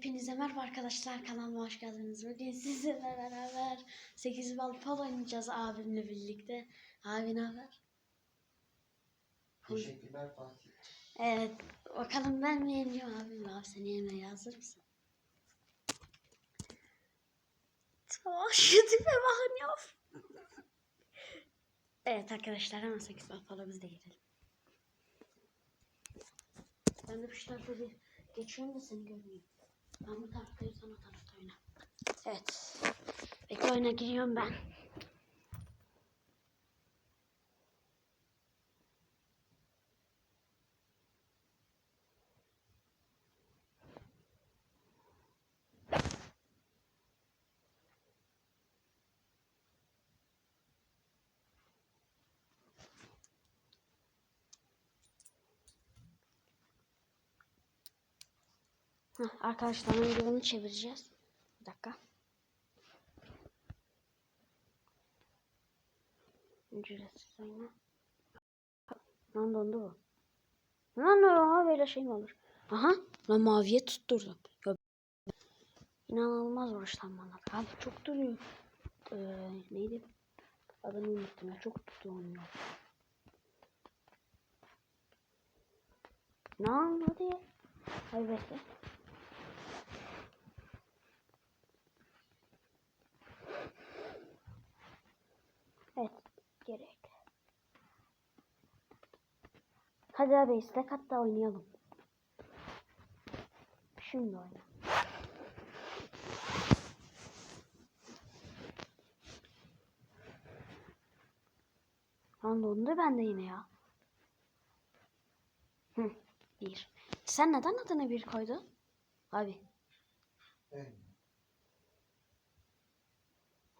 Hepinize merhaba arkadaşlar kanalıma hoş geldiniz. Bugün sizinle beraber 8 bal pol oynayacağız abimle birlikte. Abi ne haber? Teşekkürler Fatih. Evet bakalım ben mi yeniyorum abim abi seni yemeye hazır mısın? Şu tipe bakın ya. Evet arkadaşlar hemen 8 bal de girelim. Ben de şu tarafa bir geçiyorum da seni görmeyeyim. Ben bu taraftayım sen o tarafta oyna. Evet. Bekle oyuna giriyorum ben. Arkadaşlar önce çevireceğiz. Bir dakika. Ücretsiz oyna. Lan dondu bu. Lan oha böyle şey mi olur? Aha lan maviye tutturdum. Ya, İnanılmaz uğraşlanmalar. Abi çok duruyor. Ee, neydi? Adını unuttum ya. Çok tutuyor. Lan hadi. Hayır bekle. Evet, gerek. Hadi abi istek hatta oynayalım. Şimdi oyna. Lan dondu bende yine ya. Hı, bir. Sen neden adına bir koydun? Abi. Ben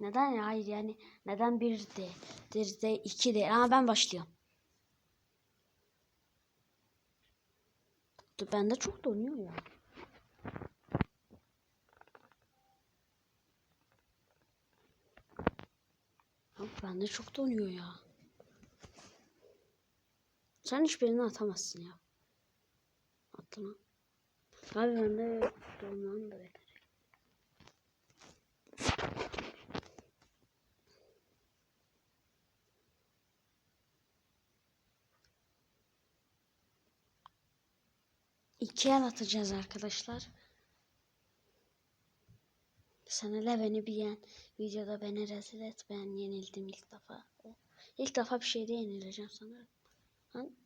Neden? Hayır yani neden bir de, bir de iki de. Ama ben başlıyorum. Dur, Bende çok donuyor ya. Abi bende çok donuyor ya. Sen hiçbirini atamazsın ya. Ha. Abi bende donman da bekle. İki el atacağız arkadaşlar. Sen hele beni bir yen. Videoda beni rezil et. Ben yenildim ilk defa. İlk defa bir şeyde yenileceğim sanırım. Lan.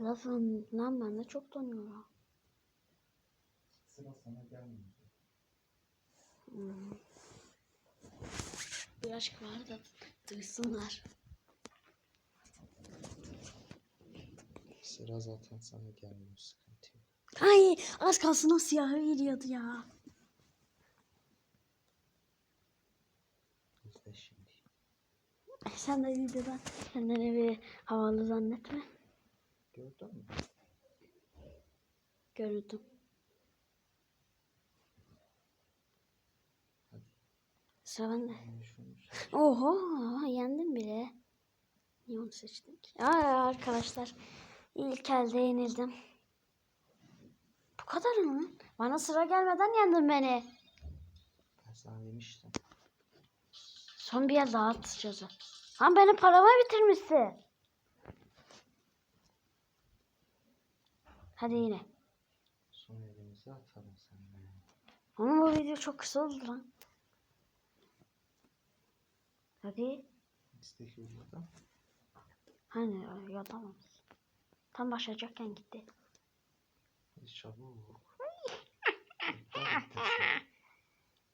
Lan, lan bende çok donuyor ya. sıra sana gelmiyor. Bir aşk var da duysunlar. Sıra zaten sana gelmiyor sıkıntı yok. Ay az kalsın o siyahı geliyordu ya. İzle şimdi. Sen de videoda kendini bir havalı zannetme. Gördün mü? Gördüm. Sıra bende. Seç. Oho yendim bile. Niye onu seçtik? Aa, arkadaşlar ilk elde yenildim. Bu kadar mı? Bana sıra gelmeden yendin beni. Ben sana demiştim. Son bir el daha atacağız. Lan benim paramı bitirmişsin. Hadi yine. Son elimizi atalım seninle. Ama bu video çok kısa oldu lan. Hadi. İstek yolladım. Hani yollamam. Tam başlayacakken gitti. Hadi çabuk.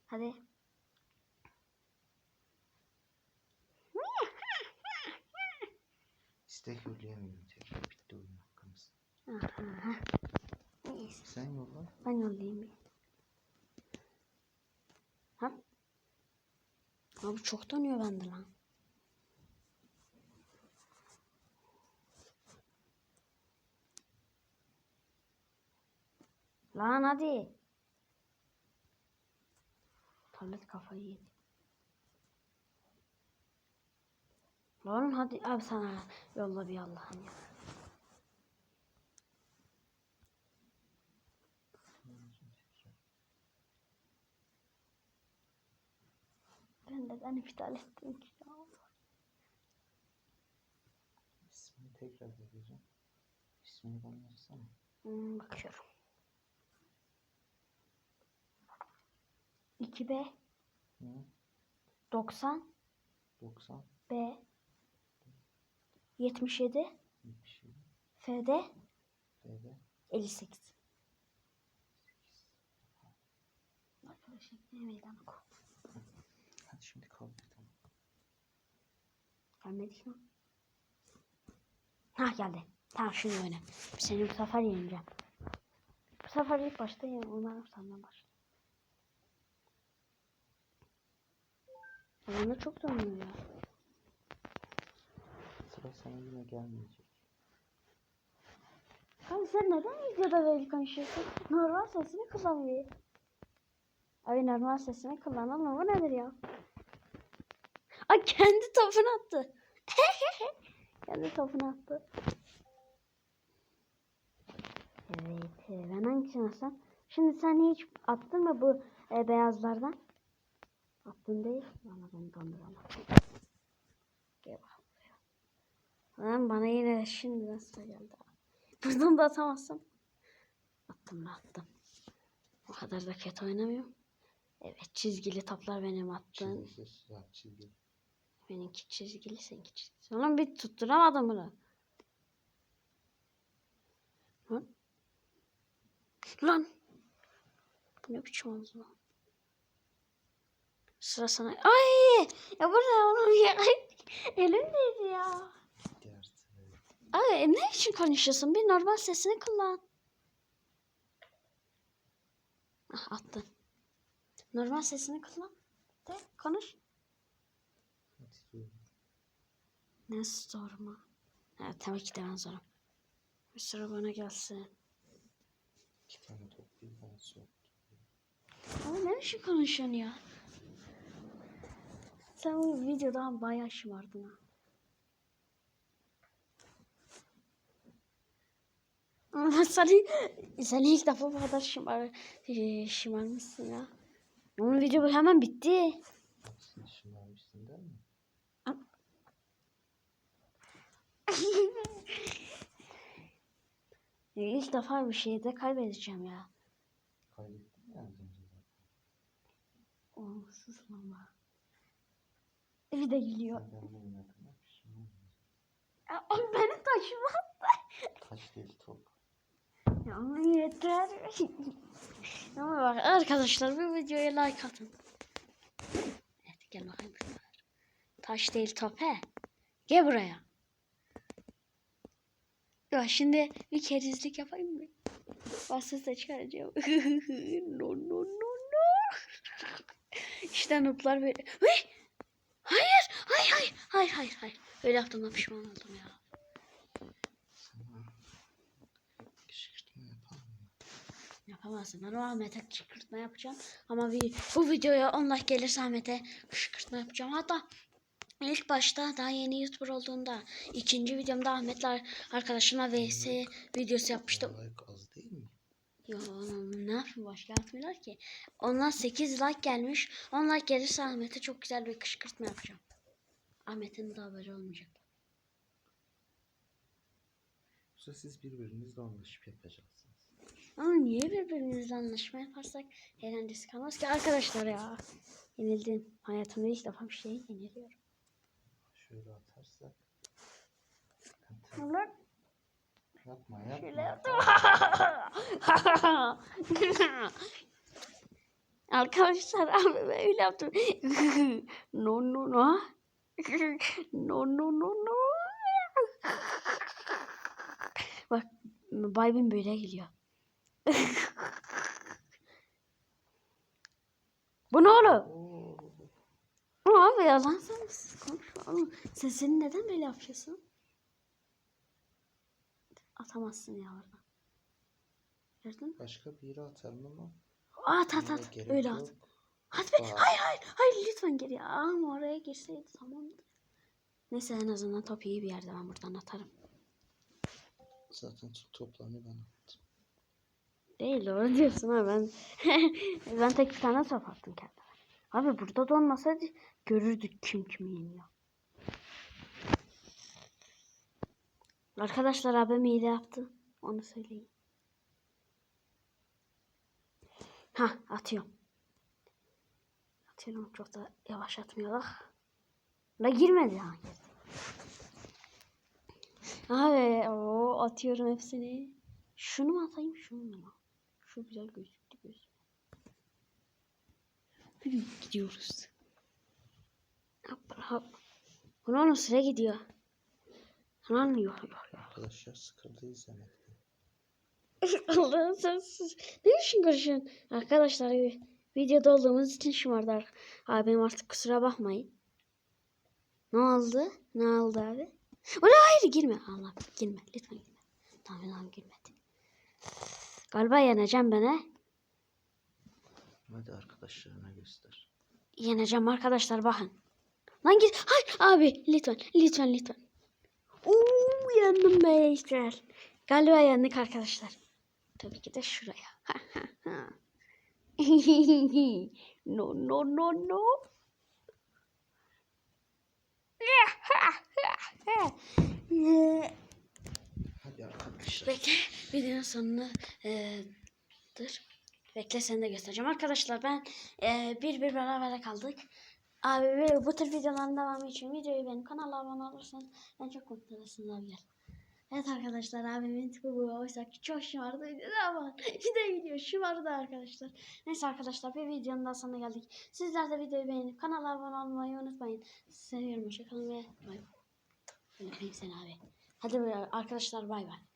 Hadi. İstek yollayamıyorum tekrar. Bitti oyun hakkımız. Sen yolla. Ben yollayayım bir. Abi çok donuyor bende lan. Lan hadi. Tablet kafayı yedi. Lan hadi abi sana yolla bir Allah'ım ya. Ben neden iptal ettim ki ya? İsmini tekrar vereceğim. İsmini bana yazsana. Hmm, bakıyorum. 2B Hı? 90 90 B 77 77 FD BD 58 Arkadaşlar ne meydan oku. Şimdi kalk tamam. Gelmedik mi? Ha geldi. Tamam şimdi oyna. Seni bu sefer yeneceğim. Bu sefer ilk başta yen. Umarım senden başla. Bana çok dönüyor ya. Sıra sana yine gelmeyecek. Kanka sen neden videoda böyle konuşuyorsun? Normal sesini kullanmıyor. Abi normal sesini kullan ama bu nedir ya? Ay kendi topunu attı. kendi topunu attı. Evet e, ben hangisini atsam? Şimdi sen hiç attın mı bu e, beyazlardan? Attın değil. Ama ben dondurama. Gel bakalım. Lan bana yine şimdi nasıl geldi? Buradan da atamazsam. Attım mı attım. O kadar da kötü oynamıyorum. Evet çizgili toplar benim attığım. Çizgili sıra çizgili. Benimki çizgili seninki çizgili. Oğlum bir tutturamadım bunu. Lan. Lan. Bu ne biçim oldu lan? Sıra sana. Ay! Ya bu ne oğlum ya? Elimdeydi ya. Dersi. Ay ne için konuşuyorsun? Bir normal sesini kullan. Ah attın. Normal sesini kullan. De konuş. Ne sorma. Evet tabii ki de ben zorum. Bir sıra bana gelsin. İki tane top bir tane sok. Ama ne biçim konuşuyorsun ya? Sen bu videodan bayağı şımardın ha. Ama sen, sen ilk defa bu kadar şımar, e, şımarmışsın ya. Onun video hemen bitti. Hepsini şımarmışsın değil mi? İlk defa bir şeyde kaybedeceğim ya. Kaybettin ya az önce zaten. Olumsuz ama. Bir de gülüyor. Sen benimle oynadığına pişman olma. Ya, o benim taşıma. Taş değil top. Ya ama yeter. ama bak arkadaşlar bu videoya like atın. Evet gel bakayım. Taş değil top he. Gel buraya. Ya şimdi bir kerizlik yapayım mı? Bassız da çıkaracağım. no no no no. işte nooblar böyle. Hey! Hayır, hayır, hayır, hayır, hayır, hayır. Öyle yaptığımda pişman oldum ya. Yapamazsın. Ben o Ahmet'e kışkırtma yapacağım. Ama bir, bu videoya 10 like gelirse Ahmet'e kışkırtma yapacağım. Hatta ilk başta daha yeni YouTuber olduğunda ikinci videomda Ahmet'le arkadaşımla vs videosu yapmıştım. Like az değil mi? Yo oğlum, ne yapayım başka yapmıyorlar ki. Ondan 8 like gelmiş. 10 like gelirse Ahmet'e çok güzel bir kışkırtma yapacağım. Ahmet'in de haberi olmayacak. Yoksa siz birbirinizle anlaşıp yapacaksınız. Ama niye birbirimizle anlaşma yaparsak eğlencesi kalmaz ki arkadaşlar ya. Yenildim. Hayatımda ilk defa bir şey yeniliyorum. Şöyle atarsak. Allah Yapma yapma. şöyle yaptım. arkadaşlar abi böyle yaptım. no no no. no no no no. Bak Baybin böyle geliyor. Bu ne oğlum? Abi yalan sen konuşma oğlum. Sen senin neden böyle yapıyorsun? Atamazsın ya oradan. Gördün mü? başka bir yere atarım ama. At at at. gerek Öyle yok. at. At be. Aa. Hayır hayır. Hayır lütfen geri. Ama oraya girseydi tamamdı. Neyse en azından top iyi bir yerde ben buradan atarım. Zaten toplarını ben attım. Değil doğru diyorsun ha ben. ben tek bir tane top attım kendime. Abi burada da olmasaydı görürdük kim kimi yeniyor. Arkadaşlar abim iyi yaptı. Onu söyleyeyim. Ha atıyorum. Atıyorum çok da yavaş atmıyorlar. La girmedi ha. Abi o atıyorum hepsini. Şunu mu atayım şunu mu? Şu güzel gözüktü göz. Gidiyoruz. Hop hop. Bunun sıra gidiyor. Lan yok yok yok. Arkadaşlar sıkıldı izlemekten. Allah'ım sensiz. Ne işin karışın? Arkadaşlar videoda olduğumuz için şımardı. Abim artık kusura bakmayın. Ne oldu? Ne oldu abi? Ulan hayır girme. Allah girme. Lütfen girme. Tamam tamam girmedi. Galiba yeneceğim ben he. Hadi arkadaşlarına göster. Yeneceğim arkadaşlar bakın. Lan git. Hayır abi lütfen lütfen lütfen. Oo yendim be. Galiba yendik arkadaşlar. Tabii ki de şuraya. no no no no. Hadi arkadaşlar. Bekle videonun sonunu eee dur. Bekle seni de göstereceğim. Arkadaşlar ben eee, bir bir beraber kaldık. Abi bu tür videoların devamı için videoyu benim kanala abone olursan ben çok mutlu olursun abiler. Evet arkadaşlar abimin tipi bu. Oysa ki çok şımardıydı ama işte video şımardı arkadaşlar. Neyse arkadaşlar bir videonun daha sonuna geldik. Sizler de videoyu beğenip kanala abone olmayı unutmayın. Seviyorum. Hoşçakalın ve bay bay. Öyle seni abi. Hadi arkadaşlar bay bay.